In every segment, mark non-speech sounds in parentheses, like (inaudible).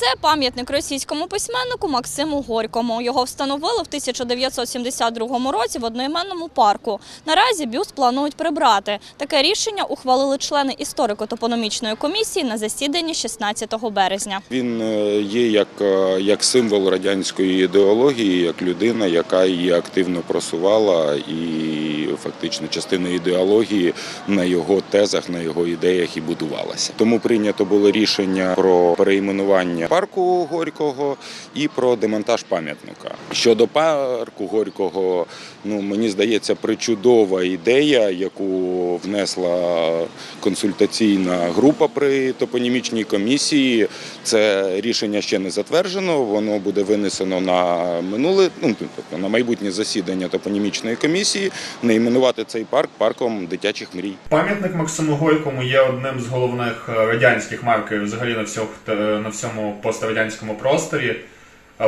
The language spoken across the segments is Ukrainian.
це пам'ятник російському письменнику Максиму Горькому. Його встановили в 1972 році в одноіменному парку. Наразі бюст планують прибрати. Таке рішення ухвалили члени історико-топономічної комісії на засіданні 16 березня. Він е, є як, е, як символ радянської ідеології, як людина, яка її активно просувала, і фактично частина ідеології на його тезах, на його ідеях і будувалася. Тому прийнято було рішення про перейменування парку Горького і про демонтаж пам'ятника. Щодо парку Горького, ну мені здається, причудова ідея, яку внесла консультаційна група при топонімічній комісії. Це рішення ще не затверджено. Воно буде винесено на минуле, ну тобто на майбутнє засідання топонімічної комісії. Найменувати цей парк парком дитячих мрій. Пам'ятник Максиму Горькому є одним з головних е, радянських маркерів взагалі на всьох е, на всьому пострадянському просторі.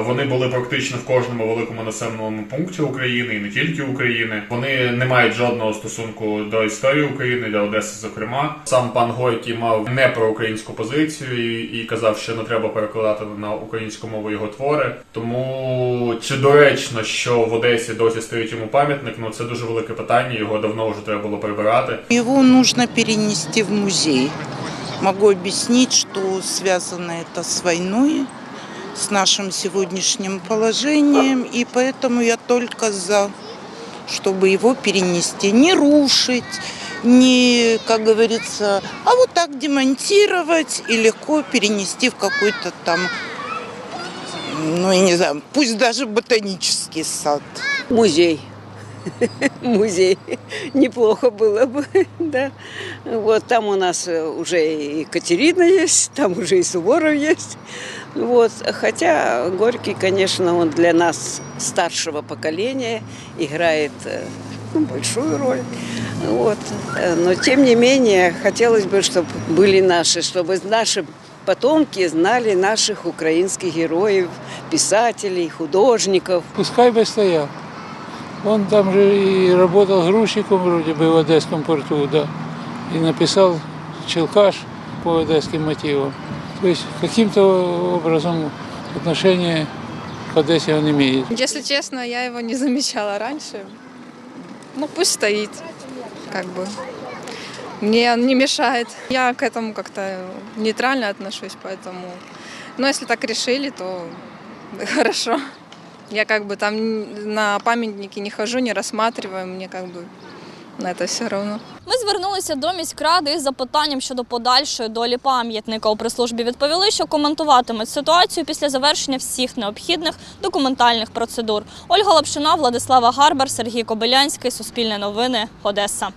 Вони були практично в кожному великому населеному пункті України і не тільки України. Вони не мають жодного стосунку до історії України, до Одеси, зокрема. Сам пан Горький мав не проукраїнську позицію і, казав, що не треба перекладати на українську мову його твори. Тому чи доречно, що в Одесі досі стоїть йому пам'ятник? Ну це дуже велике питання. Його давно вже треба було прибирати. Его нужно перенести в музей. Могу объяснить, что связано это с войной, с нашим сегодняшним положением, и поэтому я только за, чтобы его перенести, не рушить, не, как говорится, а вот так демонтировать и легко перенести в какой-то там, ну, я не знаю, пусть даже ботанический сад. Музей. (laughs) Музей. Неплохо было бы, (laughs) да. Вот там у нас э, уже и Екатерина есть, там уже и Суворов есть. Вот. Хотя Горький, конечно, он для нас старшего поколения играет э, ну, большую роль. Вот. Э, Но тем не менее, хотелось бы, чтобы были наши, чтобы наши потомки знали наших украинских героев, писателей, художников. Пускай бы стоял. Он там же и работал грузчиком вроде бы в Одесском порту, да. И написал Челкаш по одесским мотивам. То есть каким-то образом отношение к Одессе он имеет. Если честно, я его не замечала раньше. Ну, пусть стоит, как бы. Мне он не мешает. Я к этому как-то нейтрально отношусь, поэтому... Но если так решили, то (laughs) хорошо. Я как бы там на памятники не хожу, не рассматриваю, мне как бы на это все равно. Ми звернулися до міськради із запитанням щодо подальшої долі пам'ятника. У прес-службі відповіли, що коментуватимуть ситуацію після завершення всіх необхідних документальних процедур. Ольга Лапшина, Владислава Гарбар, Сергій Кобилянський, Суспільне новини, Одеса.